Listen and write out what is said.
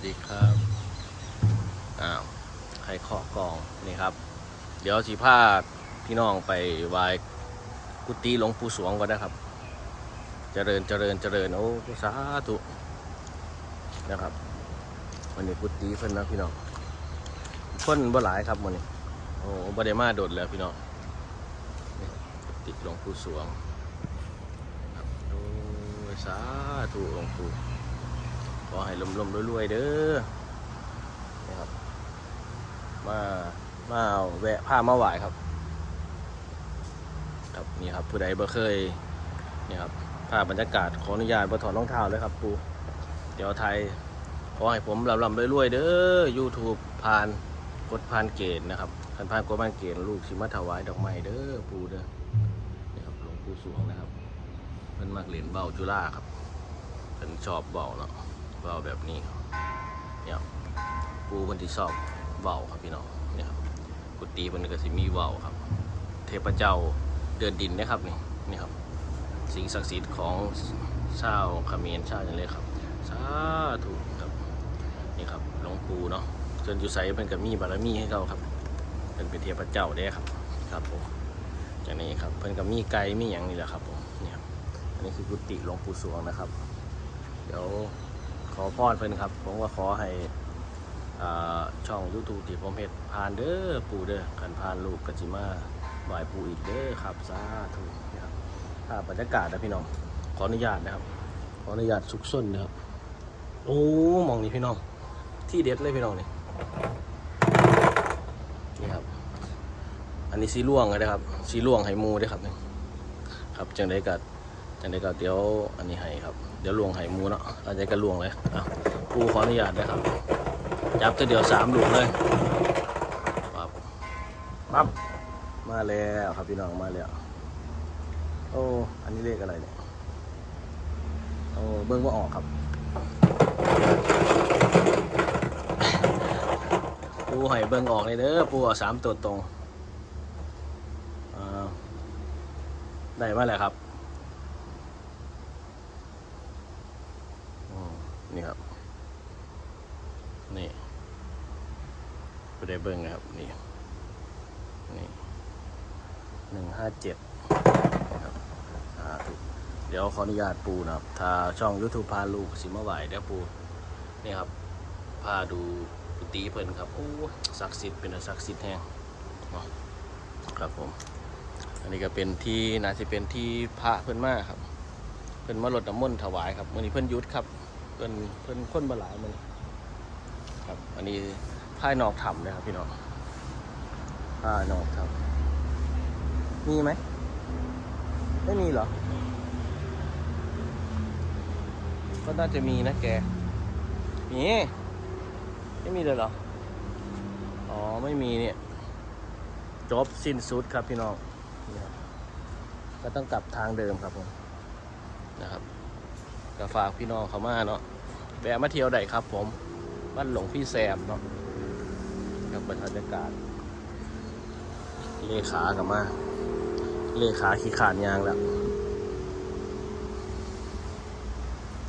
สดีครับอ้าวใครเคาะกองนี่ครับ เดี๋ยวสีผ้าพี่น้องไปไหว้กุฏิหลวงปู่สวงก่อนนะครับ เจริญเจริญเจริญโอ้สาธุนะครับวันนี้กุฏิเพิ่นนะพี่น้องเพิ่นบ่หลายครับวันนี้โอ้บ่ได้มาโดดแล้วพี่น้องกุฏิหลวงปู่สวงโอ้สาธุหลวงปู่ ขอให้ลมลมๆรวยๆเด้อนี่ครับมามาแวะผ้ามาไหวครับ ครับนี่ครับผู้ใดบ่เคยนี่ครับภาพบรรยากาศขออนุญาตบ่ถอดรองเท้าเลยครับปูเดี๋ยวไทยขอให้ผมลำลำรวยๆเด้อ YouTube ผ่านกดผ่านเกณฑ์นะครับผ่านผ่านกดผ่านเกณฑ์ลูกสิมาถวายดอกไม้เด้อปูเด้อนี่ครับหลวงปู่สวงนะครับเพิ่นมักเหรียญเบาจุฬาครับเพิ่นชอบเบาเนาะ เบาแบบนี้เนี่ยปูคนที่ชอบเบาครับพี่น้องเนี่ยครับกุฏิมันก็สิมีเบาครับ เทพเจ้าเดินดินนะครับนี่นี่ครับ สิ่งศักดิ์สิทธิ์ของชาวเขมรชาวอย่างไรครับสาธุครับนี่ครับหลวงปู่เนาะจนอยู่ใสเพิ่นก็มีบารมีให้เขาครับเพิ่นเป็นเทพเจ้าได้ครับครับผมจากนี้ครับเพิ่นก็มีไก่มีอย่างนี่แหละครับผมนี่ครับอันนี้คือกุฏิหลวงปู่สวงนะครับ เดี๋ยว อพรเพิ่นครับ ผมว่าขอให้ช่อง YouTube ที่ผมเฮ็ดผ่านเด้อปู่เด้อขันผ่านลูกกจิมาไหวปู่อีกเด้อครับสาธุนะครับภาพบรรยากาศนะพี่น้องขออนุญาตนะครับ ขออนุญาตสุกส้นนะครับโอ้มองนี่พี่น้อง ที่เด็ดเลยพี่น้องนี่นี่ครับ อันนี้สีล่วงเลยนะครับสีล่วงให้มูเด้ครับนี่ครับจังได้กัดจังได้กัดเดี๋ยวอันนี้ให้ครับ เดี๋ยวลวงไห่หมูเนาะอาจจะกระลวงเลยอะปูขออนุญาตนะครับ จับตัวเดียวสามลูกเลยปั๊บปั๊บมาแล้วครับพี่น้องมาแล้วโอ้อันนี้เลขอะไรเนี่ยโอ้เบิ้งว่าออกครับปูให้เบิ้งออกเลยเด้อปูเอาสามตัวตรงอ่าได้มาแล้วครับ อืม นี่ครับ นี่ไปได้เบิ้งนะครับ นี่ นี่หนึ่งห้าเจ็ดนะครับอ่าถูกเดี๋ยวขออนุญาตปูนะครับ ถ้าช่อง YouTube พาลูกสิมาไหวเดี๋ยวปู นี่ครับ พาดูกุฏิเพิ่นครับ โอ้ศักดิ์สิทธิ์เป็นศักดิ์สิทธิ์แห่งครับผม อันนี้ก็เป็นที่น่าจะเป็นที่พระเพิ่นมากครับ เพิ่นมาลดน้ำมนต์ถวายครับมื้อนี้เพิ่นยุดครับ พิ่นเพิ่นคนบหลายมื้อนี้ครับ อันนี้ภายนอกถ้ำนะครับพี่น้องภายนอกถ้ำมีไหม ไม่มีเหรอ ก็น่าจะมีนะแก มี ไม่มีเลยเหรอ อ๋อ ไม่มีเนี่ย จบสิ้นสุดครับพี่น้อง ก็ต้องกลับทางเดิมครับผม นะครับ ก็ฝากพี่น้องเขามาเนาะแวะมาเที่ยวได้ครับ ผมบ้านหลวงพี่แซมเนาะกับบรรยากาศ เลขากับมา เลขาขี่ขานยางแล้ว